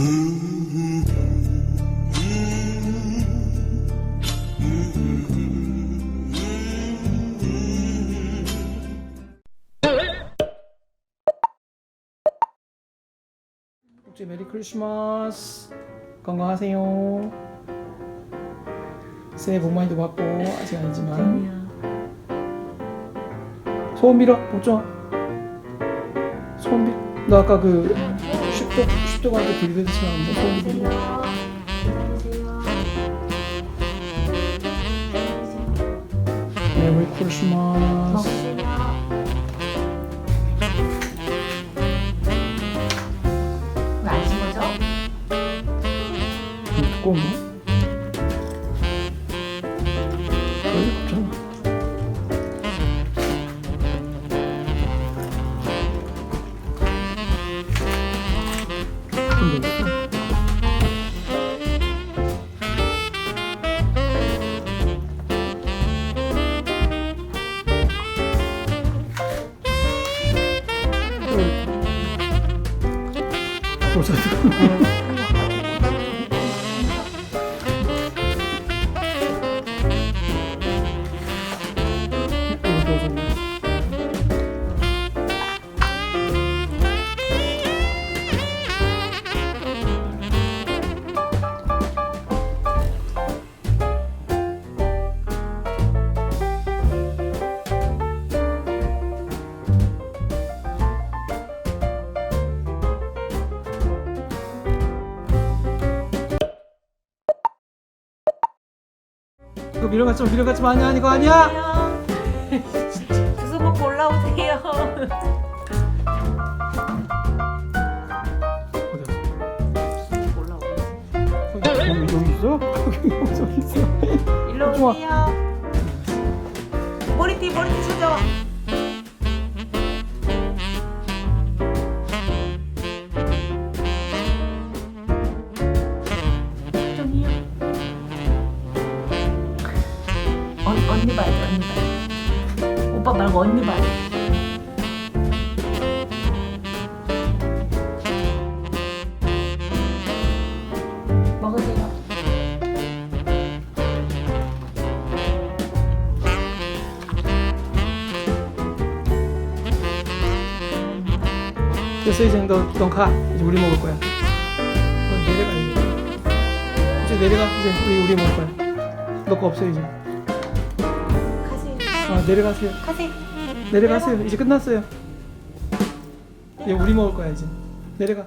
복지 메리 크리스마스 건강하세요? 새해 복 많이도 받고 아직 아니지만. 소원 빌어 복종 소원 빌어 너 아까 그 슈도 갈때 빌드치면 뭐 소원 빌어 메리 크리스마스? 이거 두꺼운 거? 별일 왜? 보자. 이거 이거 밀어갔지 마, 밀어갔지 마, 아니야, 이거 아니야. 주스 먹고 올라오세요. 어디 갔어? 올라오세요. 여기, 여기 있어? 여기 저기 있어. 일로 좋아. 오세요. 머리띠 머리띠 쳐줘. 언 언니 봐야 돼 언니 봐야 돼. 오빠 말고 언니 봐야 돼. 먹으세요. 됐어 이제 너, 넌 가. 이제 우리 먹을 거야. 넌 내려가 이제. 이제 내려가. 이제 우리 우리 먹을 거야. 너 거 없어 이제. 아 내려가세요. 가세요. 내려가세요. 이제 끝났어요. 이제 우리 먹을 거야 이제. 내려가.